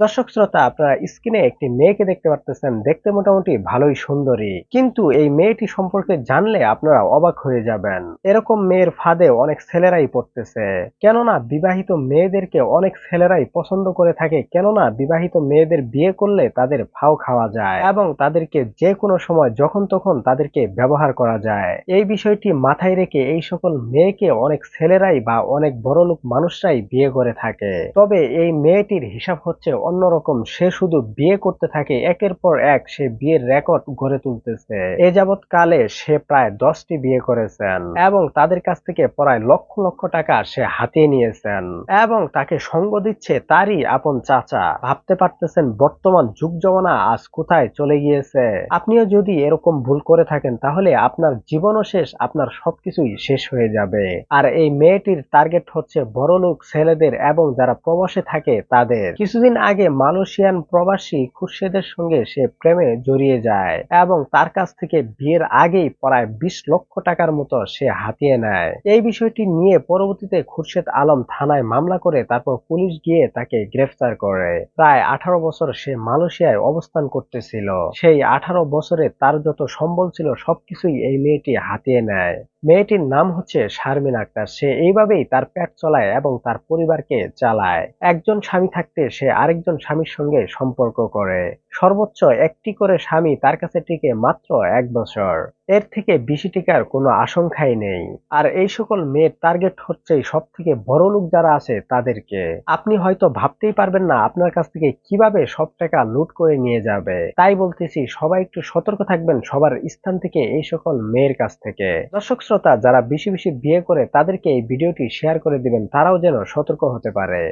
দর্শক শ্রোতা, আপনারা স্ক্রিনে একটি মেয়েকে দেখতে পারতেছেন। দেখতে মোটামুটি ভালোই সুন্দরী। কিন্তু এই মেয়েটি সম্পর্কে জানলে আপনারা অবাক হয়ে যাবেন। এরকম মেয়ের ফাঁদে অনেক ছেলেরাই পড়তেছে। কেননা বিবাহিত মেয়েদেরকে অনেক ছেলেরাই পছন্দ করে থাকে। কেননা বিবাহিত মেয়েদের বিয়ে করলে তাদের ফাও খাওয়া যায় এবং তাদেরকে যে কোনো সময় যখন তখন তাদেরকে ব্যবহার করা যায়। এই বিষয়টি মাথায় রেখে এই সকল মেয়েকে অনেক ছেলেরাই বা অনেক বড় লোক মানুষরাই বিয়ে করে থাকে। তবে এই মেয়েটির হিসাব হচ্ছে অন্যরকম সে শুধু বিয়ে করতে থাকে, একের পর এক সে বিয়ের রেকর্ড গড়ে তুলতেছে। এ যাবৎ কালে সে প্রায় দশটি বিয়ে করেছেন এবং তাদের কাছ থেকে প্রায় লক্ষ লক্ষ টাকা সে হাতিয়ে নিয়েছেন এবং তাকে সঙ্গ দিচ্ছে তারই আপন চাচা। ভাবতে পারতেছেন বর্তমান যুগ জমানা আজ কোথায় চলে গিয়েছে। আপনিও যদি এরকম ভুল করে থাকেন তাহলে আপনার জীবনও শেষ, আপনার সবকিছুই শেষ হয়ে যাবে। আর এই মেয়েটির টার্গেট হচ্ছে বড়লোক ছেলেদের এবং যারা প্রবাসে থাকে তাদের। কিছুদিন আগে মালয়েশিয়ান প্রবাসী খুরশেদের সঙ্গে সে প্রেমে জড়িয়ে যায় এবং তার কাছ থেকে বিয়ের আগেই প্রায় বিশ লক্ষ টাকার মতো সে হাতিয়ে নেয়। এই বিষয়টি নিয়ে পরবর্তীতে খুরশেদ আলম থানায় মামলা করে তারপর পুলিশ গিয়ে তাকে গ্রেফতার করে। প্রায় আঠারো বছর সে মালয়েশিয়ায় অবস্থান করতেছিল। সেই আঠারো বছরে তার যত সম্বল ছিল সবকিছুই এই মেয়েটি হাতিয়ে নেয়। মেয়েটির নাম হচ্ছে শারমিন আক্তার। সে এইভাবেই তার পেট চলায় এবং তার পরিবারকে চালায়। একজন স্বামী থাকতে সে আরেকজন স্বামীর সঙ্গে সম্পর্ক করে। সর্বোচ্চ একটি করে স্বামী তার কাছে টিকে মাত্র এক বছর। এর থেকে বেশি টিকার কোনো আশঙ্কাই নেই। আর এই সকল মেয়ের টার্গেট হচ্ছে সব থেকে বড় লোক যারা আছে তাদেরকে। আপনি হয়তো ভাবতেই পারবেন না আপনার কাছ থেকে কীভাবে সব টাকা লুট করে নিয়ে যাবে। তাই বলতেছি, সবাই একটু সতর্ক থাকবেন সবার স্থান থেকে এই সকল মেয়ের কাছ থেকে। দর্শক শ্রোতা, যারা বেশি বেশি বিয়ে করে তাদেরকে এই ভিডিওটি শেয়ার করে দিবেন, তারাও যেন সতর্ক হতে পারে।